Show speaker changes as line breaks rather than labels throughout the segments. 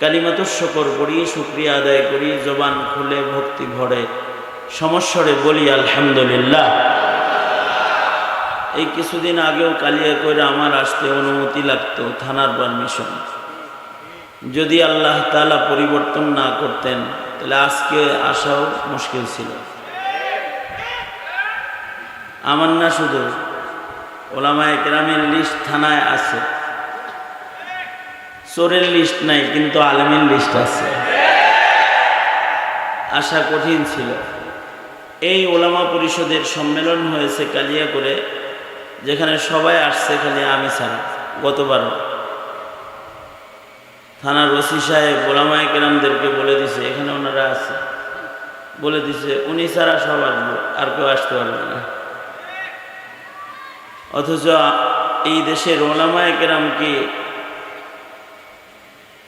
কালিমাত শকর করি শুক্রিয়া আদায় করি, জবান খুলে ভক্তি ভরে। সমস্বরে বলি, আলহামদুলিল্লাহ। এই কিছুদিন আগেও কালিয়া করে আমার আসতে অনুমতি লাগতো থানার পারমিশন। যদি আল্লাহ তালা পরিবর্তন না করতেন, তাহলে আজকে আসাও মুশকিল ছিল। আমার না শুধু ওলামায় কেরামের লিস্ট থানায় আছে। চোরের লিস্ট নাই, কিন্তু আলেমের লিস্ট আছে। আসা কঠিন ছিল। এই ওলামা পরিষদের সম্মেলন হয়েছে কালিয়া করে যেখানে সবাই আসছে খালি আমি ছাড়া গতবারও থানার ওসি সাহেব ওলামায় কেরামদেরকে বলে দিছে, এখানে ওনারা আছে। বলে দিছে, উনি ছাড়া সব আসব আর কেউ আসতে পারবে না। অথচ এই দেশের ওলামায় কেরাম কি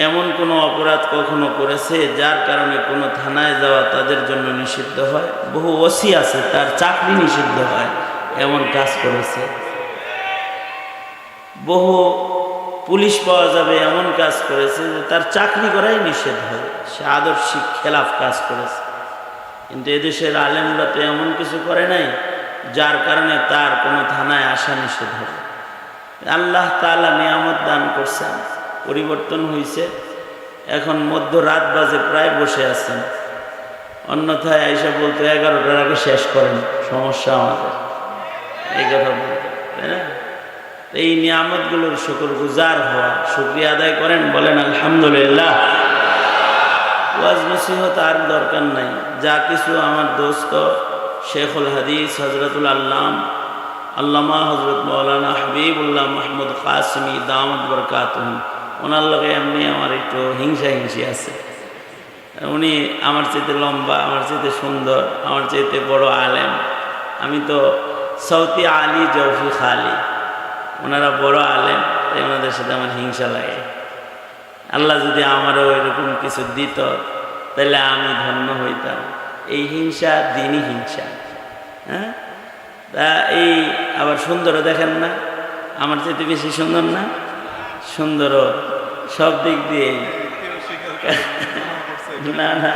এমন কোনো অপরাধ কখনো করেছে যার কারণে কোনো থানায় যাওয়া তাদের জন্য নিষিদ্ধ হয়? বহু ওসি আছে, তার চাকরি নিষিদ্ধ হয়, এমন কাজ করেছে। বহু পুলিশ পাওয়া যাবে, এমন কাজ করেছে যে তার চাকরি করাই নিষেধ হবে সে আদর্শিক খেলাফ কাজ করেছে। কিন্তু এদেশের আলেমরা তো এমন কিছু করে নাই, যার কারণে তার কোনো থানায় আসা নিষেধ হবে। আল্লাহ তালা নিয়ামত দান করছেন। পরিবর্তন হয়েছে এখন মধ্যরাত বাজে, প্রায় বসে আছেন। অন্যথায় আইসা বলতে, এগারোটার আগে শেষ করেন, সমস্যা আমাদের। এই কথা বলতে, তাই না? এই নিয়ামতগুলোর শুকুর গুজার হওয়া, শুক্রিয়া আদায় করেন, বলেন, আলহামদুলিল্লাহ। ওয়াজ নসিহত আর দরকার নাই। যা কিছু আমার দোস্ত শেখুল হাদিস হজরতুল আল্লাম, আল্লামা হজরত মৌলানা হাবিবুল্লাহ মাহমুদ কাসমি দামদ বরকাত ওনার লগে এমনি আমার একটু হিংসা হিংসি আছে। উনি আমার চাইতে লম্বা, আমার চাইতে সুন্দর, আমার চাইতে বড় আলেম। আমি তো সৌতি আলী জৌফি খালি ওনারা বড় আলেম, তাই ওনাদের সাথে আমার হিংসা লাগে। আল্লাহ যদি আমারও এরকম কিছু দিত, তাহলে আমি ধন্য হইতাম। এই হিংসা দিনই হিংসা। হ্যাঁ? তা এই আবার সুন্দরও দেখেন না? আমার চাইতে বেশি সুন্দর না? সুন্দরও সব দিক দিয়ে। না না,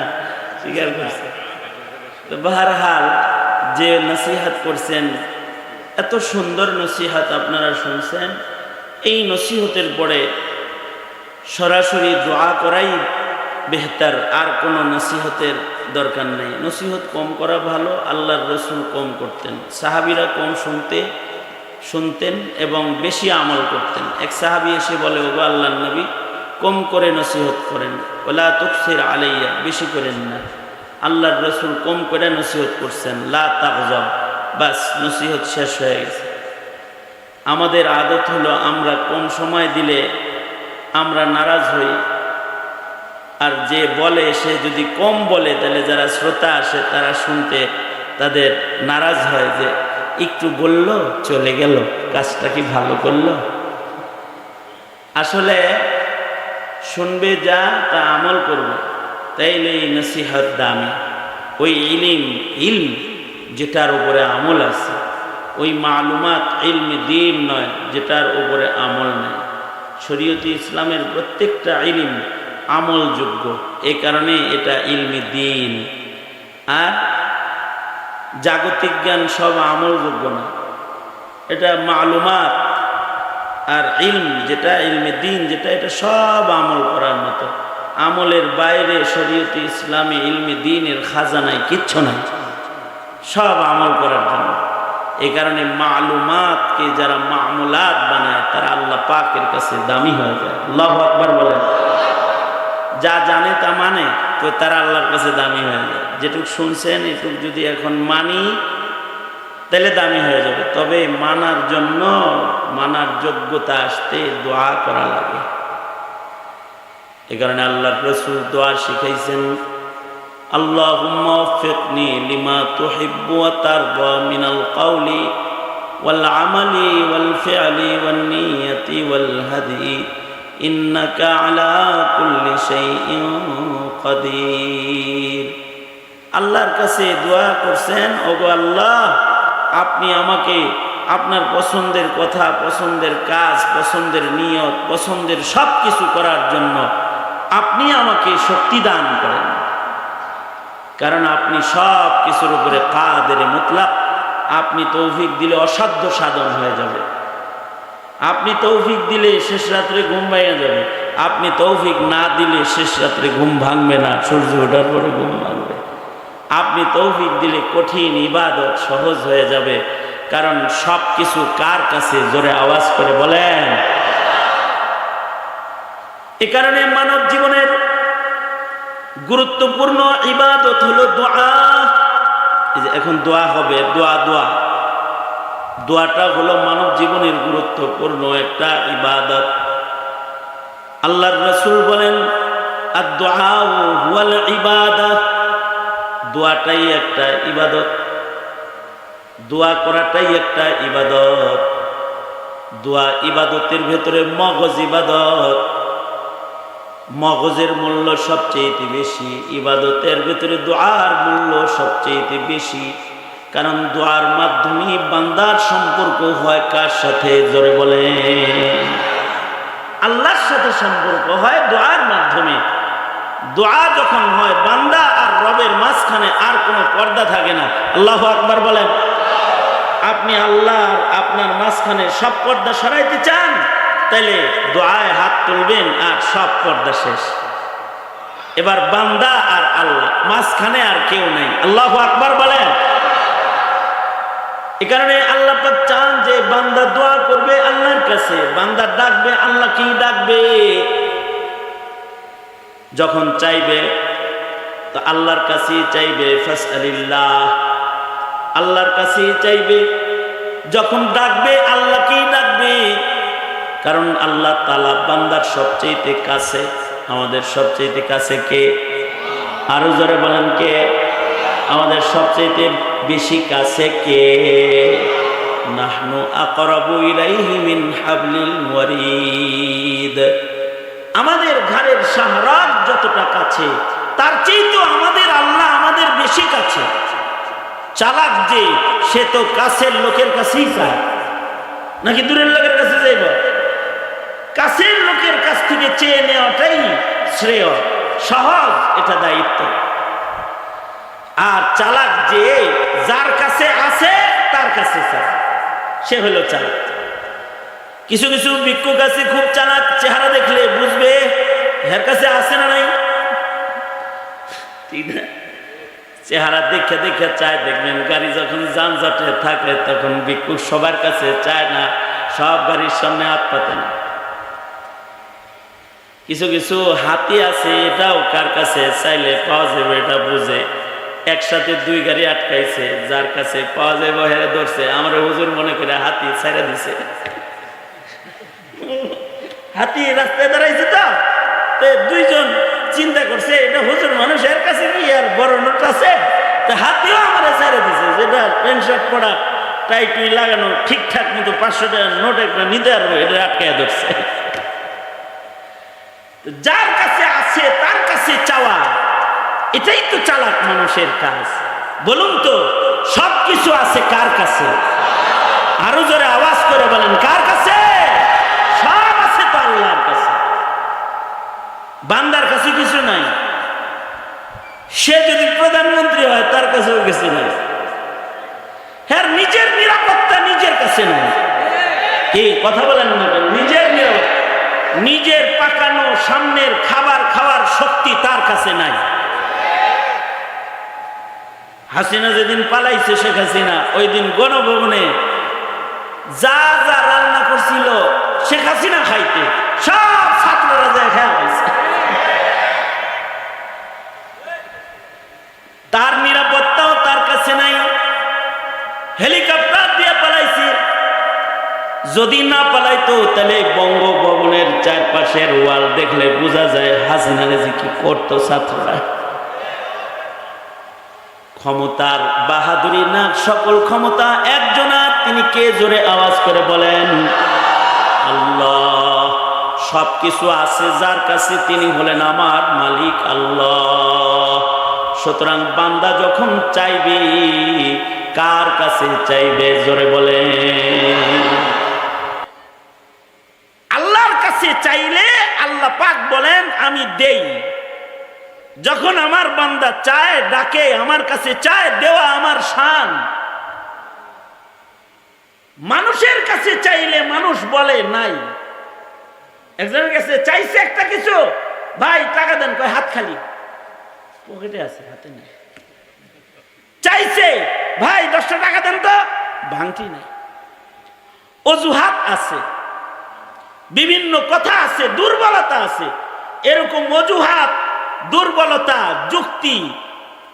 স্বীকার করছে। তো বাহারহাল যে নসিহাত করছেন, এত সুন্দর নসিহাত আপনারা শুনছেন, এই নসিহতের পরে সরাসরি দোয়া করাই বেহতার, আর কোনো নসিহতের দরকার নেই। নসিহত কম করা ভালো, আল্লাহর রসুল কম করতেন। সাহাবিরা কম শুনতে, শুনতেন এবং বেশি আমল করতেন। এক সাহাবি এসে বলে, ওগো আল্লাহ নবী কম করে নসিহত করেন। ওলা তফসির আলাইয়া, বেশি করেন না। আল্লাহর রসুল কম করে নসিহত করছেন। লা তাকজব বাস নসিহত শেষ হয়ে গেছে। আমাদের আদত হলো আমরা কম সময় দিলে আমরা নারাজ হই। আর যে বলে, সে যদি কম বলে, তাহলে যারা শ্রোতা আসে, তারা শুনতে তাদের নারাজ হয় যে, একটু বলল, চলে গেল। কাজটা কি ভালো করল? আসলে শুনবে যা তা আমল করবে। তাইলে এই নসিহত দামি, ওই ইলিম, ইলম যেটার উপরে আমল আছে, ওই মালুমাত ইলম দিন নয়, যেটার উপরে আমল নেই। শরীয়তি ইসলামের প্রত্যেকটা ইলিম আমলযোগ্য, এ কারণে এটা ইলমি দিন। আর জাগতিক জ্ঞান সব আমলযোগ্য না। এটা মালুমাত আর ইলম যেটা, ইলমে দিন যেটা, এটা সব আমল করার মতো। আমলের বাইরে শরীয়তি ইসলামী ইলমে দিনের খাজানায় কিচ্ছু নাই। সব আমল করার জন্য। এই কারণে মালুমাতকে যারা মামুলাত বানায়, তারা আল্লাহ পাকের কাছে দামি হয়ে যায়। আল্লাহ আকবর বলেন যা জানে তা মানে তো তারা আল্লাহর কাছে দামি হয়ে যায়। যেটুক শুনছেন, এটুক যদি এখন মানি, তাহলে দামি হয়ে যাবে। তবে মানার জন্য মানার যোগ্যতা আসতে দোয়া করা লাগে এ কারণে আল্লাহর রসুল দোয়া শিখাইছেন اللهم وفقني لما تحب وترضى من القول والعمل والفعل والنية والهدي إنك على كل شيء قدير আল্লাহর কাছে দোয়া করছেন ওগো আল্লাহ আপনি আমাকে আপনার পছন্দের কথা, পছন্দের কাজ, পছন্দের নিয়ত, পছন্দের সব কিছু করার জন্য আপনি আমাকে শক্তি দান করেন। কারণ আপনি সব কিছুর উপরে কাদের মুতলাক। আপনি তৌফিক দিলে অসাধ্য সাধন হয়ে যাবে। আপনি তৌফিক দিলে শেষ রাত্রে ঘুম ভাঙে যাবে। আপনি তৌফিক না দিলে শেষ রাত্রে ঘুম ভাঙবে না, সূর্য ওঠার পরে ঘুম ভাঙবে। আপনি তৌফিক দিলে কঠিন ইবাদত সহজ হয়ে যাবে। কারণ সব কিছু কার কাছে? জোরে আওয়াজ করে বলেন। এ কারণে মানব জীবনের গুরুত্বপূর্ণ ইবাদত হলো দোয়া। এখন দোয়া হবে, দোয়া দোয়া। দোয়াটা হলো মানব জীবনের গুরুত্বপূর্ণ একটা ইবাদত। আল্লাহর রসুল বলেন আর দোয়া ইবাদত দোয়াটাই একটা ইবাদত। দোয়া করাটাই একটা ইবাদত। দোয়া ইবাদতের ভেতরে মগজ ইবাদত। মগজের মূল্য সবচেয়ে বেশি, ইবাদতের ভেতরে দোয়ার মূল্য সবচেয়ে বেশি। কারণ দোয়ার মাধ্যমে বান্দার সম্পর্ক হয় কার সাথে? জোরে বলে আল্লাহর সাথে সম্পর্ক হয় দোয়ার মাধ্যমে। দোয়া যখন হয়, বান্দা আর রবের মাঝখানে আর কোনো পর্দা থাকে না। আল্লাহ আকবার বলেন আপনি আল্লাহ আপনার মাঝখানে সব পর্দা সরাইতে চান, তাইলে দোয়ায় হাত তুলবেন আর সব পর্দা শেষ। এবার বান্দা আর আল্লাহ, মাঝখানে আর কেউ নেই। আল্লাহ আকবার বলেন। এ কারণে আল্লাহ চান যে বান্দা দোয়া করবে আল্লাহর কাছে, বান্দা ডাকবে, আল্লাহ কি ডাকবে? যখন চাইবে, তো আল্লাহর কাছেই চাইবে, ফাসআলিল্লাহ। আল্লাহর কাছেই চাইবে। যখন ডাকবে আল্লাহকেই ডাকবে? কারণ আল্লাহ তালা বান্দার সবচেয়ে কাছে। আমাদের সবচেয়ে কাছে কে? আরও জোরে বলেন কে? আমাদের সবচেয়ে বেশি কাছে কে? আমাদের ঘরের শাহরাগ যতটা কাছে, তার চেয়ে তো আমাদের আল্লাহ আমাদের বেশি কাছে। চালাক যে, সে তো কাছের লোকের কাছেই চায় নাকি দূরের লোকের কাছে যাইব? কাছের লোকের কাছ থেকে চেয়ে নেওয়াটাই শ্রেয়, সহজ এটা দায়িত্ব। আর চালাক যে, যার কাছে আছে, তার কাছে সে হলো চালাক। কিছু কিছু ভিক্ষুক আছে, খুব চালাক চেহারা দেখলে বুঝবে এর কাছে আছে না নাই? চেহারা দেখে দেখে চায়, দেখবেন গাড়ি যখন যানজটে থাকে তখন ভিক্ষুক সবার কাছে চায় না, সব গাড়ির সামনে হাত পাতে না। কিছু কিছু হাতি আছে, এটাও কার কাছে চাইলে পাওয়া যাবে, এটা বুঝে। একসাথে দুই গাড়ি আটকাইছে, যার কাছে পাওয়া যাবে হেরে ধরছে। আমার হুজুর মনে করে হাতি ছাইরা দিছে। হাতি রাস্তায় দাঁড়াইছে তো দুইজন চিন্তা করছে, এটা হুজুর মানুষ এর কাছে কি আর বড় নোট আছে? তা হাতিও আমার ছেড়ে দিছে যেটা প্যান্ট শার্ট পরা টাই লাগানো, ঠিকঠাক মতো পাঁচশো টাকা নোট একটা নিতে পারব এটা আটকায় ধরছে। যার কাছে আছে, তার কাছে চাওয়া, এটাই তো চালাক মানুষের কাজ। বলুন তো সব কিছু আছে কার কাছে? আরও জোরে আওয়াজ করে বলেন, কার কাছে সব আছে তো আল্লাহর কাছে বান্দার কাছে কিছু নাই। সে যদি প্রধানমন্ত্রী হয়, তার কাছেও কিছু নাই। হ্যাঁ নিজের নিরাপত্তা নিজের কাছে নাই। কি কথা বলেন নিজের নিরাপত্তা, নিজের পাকানো সামনের খাবার খাওয়ার শক্তি তার কাছে নাই। হাসিনা যেদিন পালাইছে, শেখ হাসিনা ওই দিন গণভবনে যা যা রান্না করছিল, শেখ হাসিনা খাইতে। যদি না পালাইতো, তাহলে বঙ্গভবনের চারপাশের ওয়াল দেখলে বোঝা যায় হাসিনা যে কি করতো ছাত্ররা। ক্ষমতার বাহাদুরি না, সকল ক্ষমতা একজনা, তিনি কে জোরে আওয়াজ করে বলেন, আল্লাহ। সব কিছু আছে যার কাছে তিনি হলেন আমার মালিক, আল্লাহ। সুতরাং বান্দা যখন চাইবে, কার কাছে চাইবে, জোরে বলেন। আমি দেই। যখন আমার বান্দা চায়, ডাকে, আমার কাছে চায়, দেওয়া আমার শান। মানুষের কাছে চাইলে মানুষ বলে নাই। একজনের কাছে চাইছে একটা কিছু, ভাই, টাকা দেন, কয়, হাত খালি। পকেটে আছে, হাতে নেই। চাইছে, ভাই, দশটা টাকা দেন তো। ভাঙটি নাই। অজুহাত আছে। বিভিন্ন কথা আছে, দুর্বলতা আছে। এরকম অজুহাত, দুর্বলতা, যুক্তি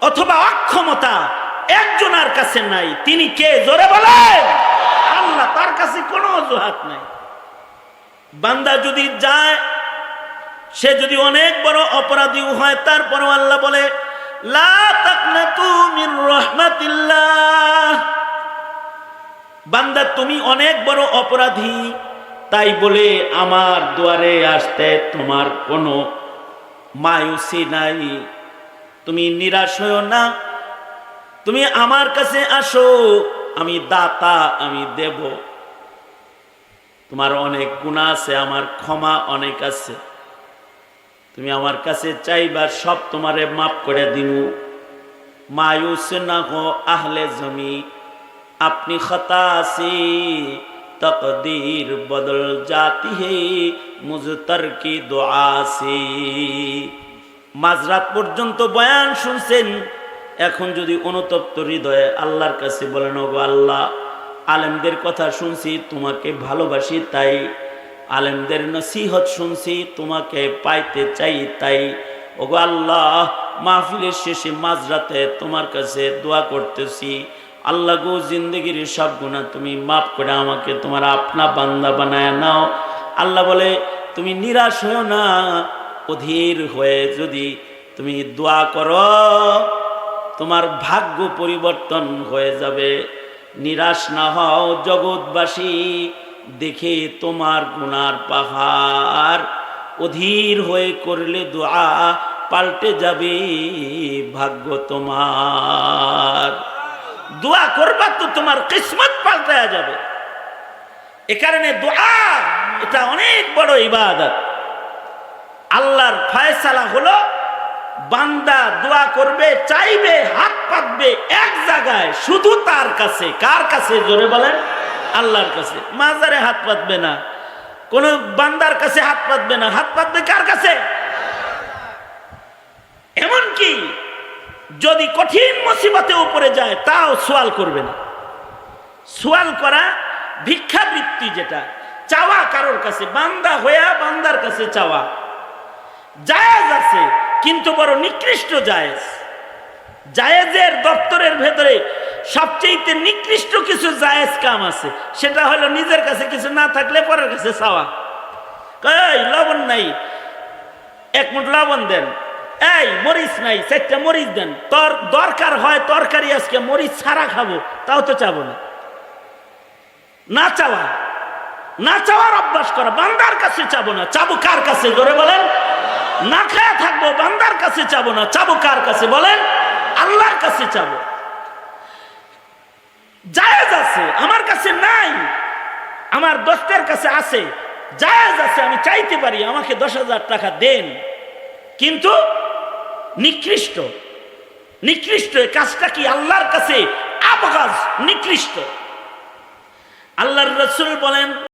অথবা অক্ষমতা একজনের কাছে নাই। তিনি কে? জোরে বলেন। আল্লাহ, তার কাছে কোনো অজুহাত নাই। বান্দা যদি যায়, সে যদি অনেক বড় অপরাধীও হয়, তারপরও আল্লাহ বলে বান্দা, তুমি অনেক বড় অপরাধী তাই বলে আমার দুয়ারে আসতে তোমার কোনো মায়ুসি নাই। তুমি নিরাশ হও না। তুমি আমার কাছে আসো, আমি দাতা, আমি দেব। তোমার অনেক গুণা আছে, আমার ক্ষমা অনেক আছে। তুমি আমার কাছে চাইবা, সব তোমারে মাফ করে দিমু। মায়ুস না হো আহলে জমি, আপনি তকদীর বদল জাতি হে মুজতর কি দোয়াসি মাঝরাত পর্যন্ত বয়ান শুনছেন, এখন যদি অনুতপ্ত হৃদয়ে আল্লাহর কাছে বলেন ও আল্লাহ, আলেমদের কথা শুনছি, তোমাকে ভালোবাসি তাই, আলেমদের নসিহত শুনছি, তোমাকে পাইতে চাই তাই। ওগো আল্লাহ, মাহফিলের শেষে মাঝরাতে তোমার কাছে দোয়া করতেছি আল্লাহ গো, জিন্দগির সব গুণা তুমি মাফ করে আমাকে, তোমার আপনা বান্দা বানায় নাও। আল্লাহ বলে, তুমি নিরাশ হও না, অধীর হয়ে যদি তুমি দোয়া করো, তোমার ভাগ্য পরিবর্তন হয়ে যাবে। নিরাশ না হও জগৎবাসী, দেখে তোমার গুনার পাহাড়। অধীর হয়ে করলে দোয়া পাল্টে যাবে, ভাগ্য তোমার। দোয়া করবা তো তোমার কিসমত পাল্টে যাবে। এ কারণে দোয়া, এটা অনেক বড় ইবাদত। আল্লাহর ফয়সালা হলো, বান্দা দোয়া করবে, চাইবে, হাত পাতবে এক জায়গায়, শুধু তার কাছে। কার কাছে, জোরে বলেন? আল্লাহর কাছে। মাজারে হাত পাতবে না। কোন বান্দার কাছে হাত পাতবে না। হাত পাতবে কার কাছে? এমনকি যদি কঠিন মুসিবতে উপরে যায়, তাও সোয়াল করবে না। সোয়াল করা ভিক্ষাবৃত্তি যেটা, চাওয়া কারোর কাছে, বান্দা হইয়া বান্দার কাছে চাওয়া। জায়েজ আছে, কিন্তু বড় নিকৃষ্ট জায়েজ। জায়েজের দপ্তরের ভেতরে সবচেয়ে নিকৃষ্ট কিছু জায়েজ কাম আছে, সেটা হলো নিজের কাছে কিছু না থাকলে পরের কাছে চাওয়া। এই, লবণ নাই। এক মুঠ লবণ দেন। এই, মরিচ নাই, চারটা মরিচ দেন। তোর দরকার হয় তরকারি আজকে, মরিচ ছাড়া খাব, তাও তো চাবো না। না চাওয়া, না চাওয়ার অভ্যাস করা, বান্দার কাছে চাবো না। চাবো কার কাছে, জোরে বলেন? না খায়া থাকব, বান্দার কাছে চাবো না। চাবো কার কাছে, বলেন? আল্লাহর কাছে চাবো। জায়েজ আছে, আমার কাছে নাই, আমার দোস্তের কাছে আছে। জায়েজ আছে, আমি চাইতে পারি, আমাকে দশ হাজার টাকা দেন। কিন্তু নিকৃষ্ট। নিকৃষ্ট কাজটা কি? আল্লাহর কাছে আবগাজ নিকৃষ্ট। আল্লাহর রসুল বলেন